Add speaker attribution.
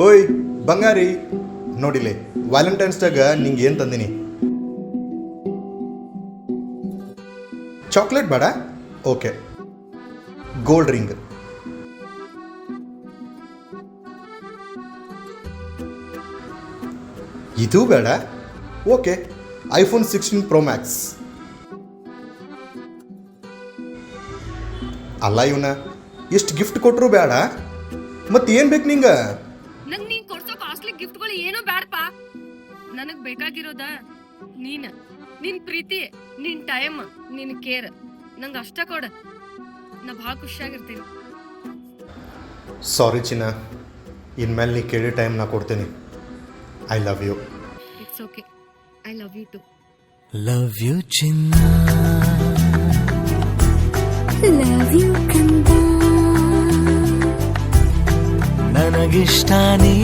Speaker 1: ಓಯ್, ಬಂಗಾರಿ. ನೋಡಿಲೆ, ವ್ಯಾಲೆಂಟೈನ್ಸ್ ಡಾಗ ನಿಂಗೆ ಏನು ತಂದಿನಿ? ಚಾಕ್ಲೇಟ್ ಬೇಡ? ಓಕೆ. Gold ring. ಇದು ಬೇಡ? Okay, iPhone sixteen pro max. ಅಲ್ಲ ಇವನ ಎಷ್ಟು ಗಿಫ್ಟ್ ಕೊಟ್ಟರು ಬೇಡ. ಮತ್ತೆ ಏನು ಬೇಕು ನಿಂಗೆ?
Speaker 2: ನಂಗ್ ನೀನ್ ಕೊಡ್ಸೋ ಕಾಸ್ಟ್ಲಿ ಗಿಫ್ಟ್ಗಳು ಏನೋ ಬ್ಯಾಡಪ್ಪ. ನನಗ್ ಬೇಕಾಗಿರೋದ ನೀನ್. ನಿನ್ ಪ್ರೀತಿ ನಿನ್ ಟೈಮ್ ನಿನ್ ಕೇರ್ ನಂಗ್ ಅಷ್ಟ ಕೊಡ. ನಾ ಭಾಳ ಖುಷಿಯಾಗಿರ್ತೀನಿ
Speaker 1: ಸಾರಿ ಚಿನ್ನ. ಇನ್ಮೇಲೆ ನೀ ಕೇಳಿ ಟೈಮ್ ನಾ ಕೊಡ್ತೀನಿ. I love you
Speaker 2: it's okay I love you too
Speaker 3: love you ಚಿನ್ನ. নাগিস্তানি